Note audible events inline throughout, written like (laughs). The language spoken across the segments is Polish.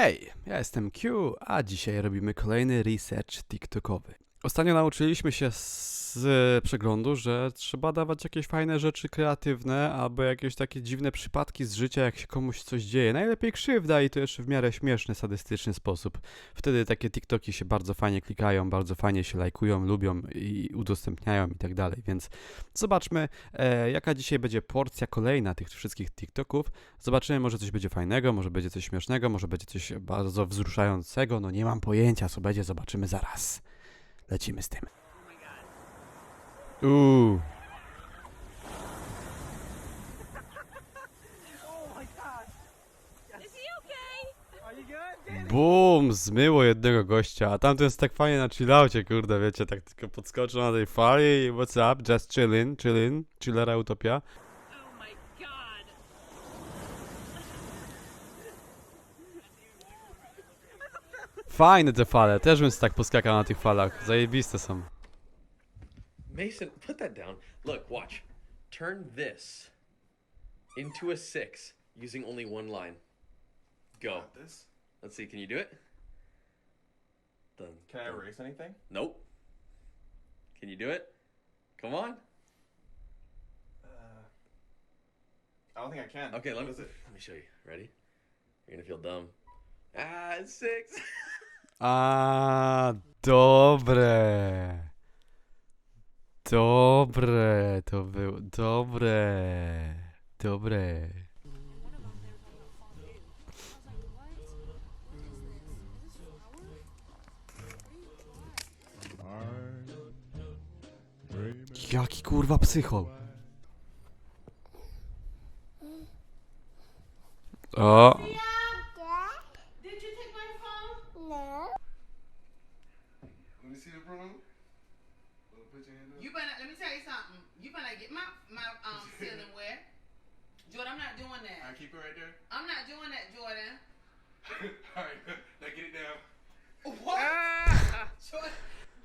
Hej, ja jestem Q, a dzisiaj robimy kolejny research TikTokowy. Ostatnio nauczyliśmy się z przeglądu, że trzeba dawać jakieś fajne rzeczy kreatywne albo jakieś takie dziwne przypadki z życia, jak się komuś coś dzieje. Najlepiej krzywda i to jeszcze w miarę śmieszny, sadystyczny sposób. Wtedy takie TikToki się bardzo fajnie klikają, bardzo fajnie się lajkują, lubią i udostępniają i tak dalej. Więc zobaczmy, e, jaka dzisiaj będzie porcja kolejna tych wszystkich TikToków. Zobaczymy, może coś będzie fajnego, może będzie coś śmiesznego, może będzie coś bardzo wzruszającego. No nie mam pojęcia, co będzie, zobaczymy zaraz. Lecimy z tym. Uuu. Bum, zmyło jednego gościa, a tamten jest tak fajnie na chillaucie, kurde, wiecie, tak tylko podskoczył na tej fali i what's up, just chillin, chillin, chillera utopia. Fajne te fale, też bym tak poskakał na tych falach, zajebiste są. Mason, put that down. Look, watch. Turn this into a six using only one line. Go. This? Let's see. Can you do it? Done. Can I erase anything? Nope. Can you do it? Come on. Uh, I don't think I can. Okay, let me What is it? let me show you. Ready? You're gonna feel dumb. Ah, it's six. (laughs) A, dobre. Dobre, to było, dobre, dobre. Jaki kurwa psychol. O, Did you take my phone? Let me see the room. Put your hand up. You better let me tell you something. You better get my my um (laughs) ceiling wet. Jordan, I'm not doing I that. keep it right there. I'm not doing that, Jordan. (laughs) All right, (laughs) now get it down. What?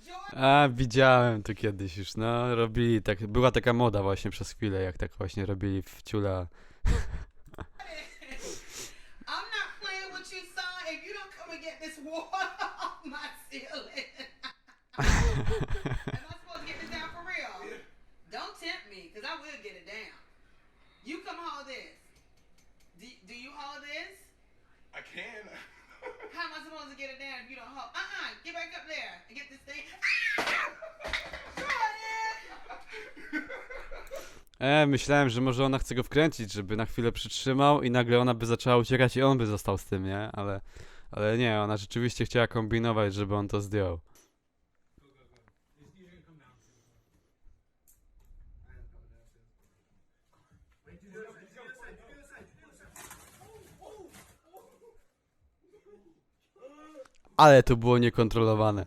Jordan. A, widziałem to kiedyś już, no, robili tak, była taka moda właśnie przez chwilę, jak tak właśnie robili w ciula. I'm not playing with you, son. If you don't come and get this water off my ceiling. Am I supposed to get this down for real? Don't tempt me, because I will get it down. This. Do, do you haul this? I can. (laughs) How am I supposed to get it down if you don't hold? Uh-uh. Get back up there and get this thing. (laughs) E, myślałem, że może ona chce go wkręcić, żeby na chwilę przytrzymał i nagle ona by zaczęła uciekać i on by został z tym, nie? Ale, ale nie, ona rzeczywiście chciała kombinować, żeby on to zdjął. Ale to było niekontrolowane.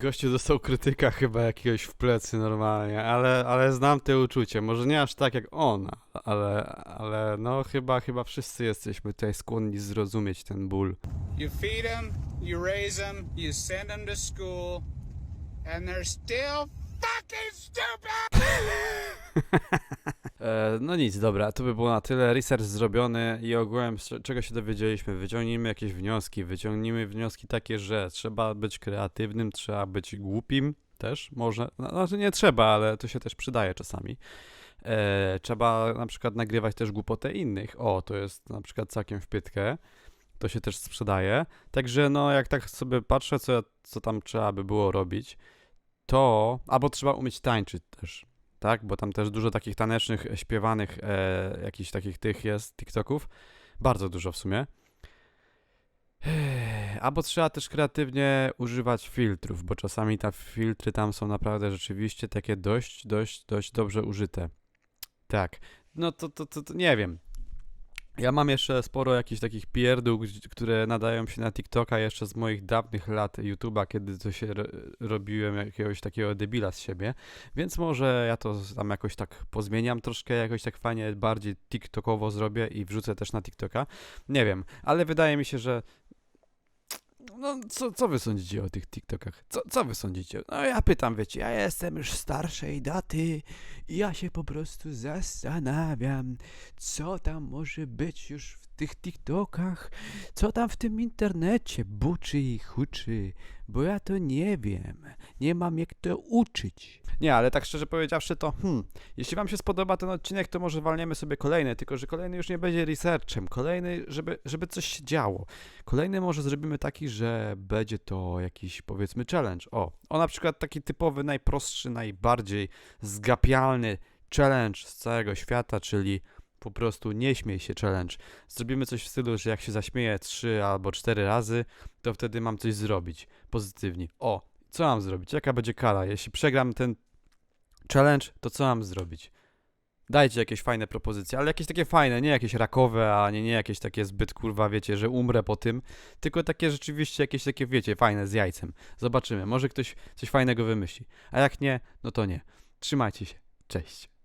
Gościu dostał krytyka chyba jakiegoś w plecy normalnie, ale, ale znam te uczucie. Może nie aż tak jak ona, ale, ale no chyba, chyba wszyscy jesteśmy tutaj skłonni zrozumieć ten ból. You feed them, you raise them, you send to school, and they're still fucking stupid! (laughs) E, no nic, dobra, to by było na tyle. Research zrobiony i ogółem z czego się dowiedzieliśmy. Wyciągnijmy jakieś wnioski. Wyciągnijmy wnioski takie, że trzeba być kreatywnym, trzeba być głupim też, może. No, znaczy nie trzeba, ale to się też przydaje czasami. E, trzeba na przykład nagrywać też głupotę innych. O, to jest na przykład całkiem w pytkę. To się też sprzedaje. Także no, jak tak sobie patrzę, co, co tam trzeba by było robić, to... Albo trzeba umieć tańczyć też tak? Bo tam też dużo takich tanecznych, e, śpiewanych, e, jakichś takich tych jest TikToków. Bardzo dużo w sumie. Albo trzeba też kreatywnie używać filtrów, bo czasami te filtry tam są naprawdę rzeczywiście takie dość, dość, dość dobrze użyte. Tak. No to, to, to, to nie wiem. Ja mam jeszcze sporo jakichś takich pierdół, które nadają się na TikToka jeszcze z moich dawnych lat YouTube'a, kiedy to się ro- robiłem jakiegoś takiego debila z siebie. Więc może ja to tam jakoś tak pozmieniam troszkę, jakoś tak fajnie bardziej TikTokowo zrobię i wrzucę też na TikToka. Nie wiem, ale wydaje mi się, że no co, co wy sądzicie o tych TikTokach? Co, co wy sądzicie? No ja pytam, wiecie, ja jestem już starszej daty i ja się po prostu zastanawiam, co tam może być już w tych TikTokach, co tam w tym internecie buczy i huczy, bo ja to nie wiem, nie mam jak to uczyć. Nie, ale tak szczerze powiedziawszy to, hmm, jeśli wam się spodoba ten odcinek, to może walniemy sobie kolejny, tylko że kolejny już nie będzie researchem, kolejny, żeby, żeby coś się działo. Kolejny może zrobimy taki, że będzie to jakiś powiedzmy challenge. O, o na przykład taki typowy, najprostszy, najbardziej zgapialny challenge z całego świata, czyli po prostu nie śmiej się challenge. Zrobimy coś w stylu, że jak się zaśmieję trzy albo cztery razy, to wtedy mam coś zrobić pozytywnie. O, co mam zrobić? Jaka będzie kara? Jeśli przegram ten challenge, to co mam zrobić? Dajcie jakieś fajne propozycje, ale jakieś takie fajne, nie jakieś rakowe, a nie, nie jakieś takie zbyt kurwa, wiecie, że umrę po tym, tylko takie rzeczywiście jakieś takie, wiecie, fajne z jajcem. Zobaczymy, może ktoś coś fajnego wymyśli. A jak nie, no to nie. Trzymajcie się. Cześć.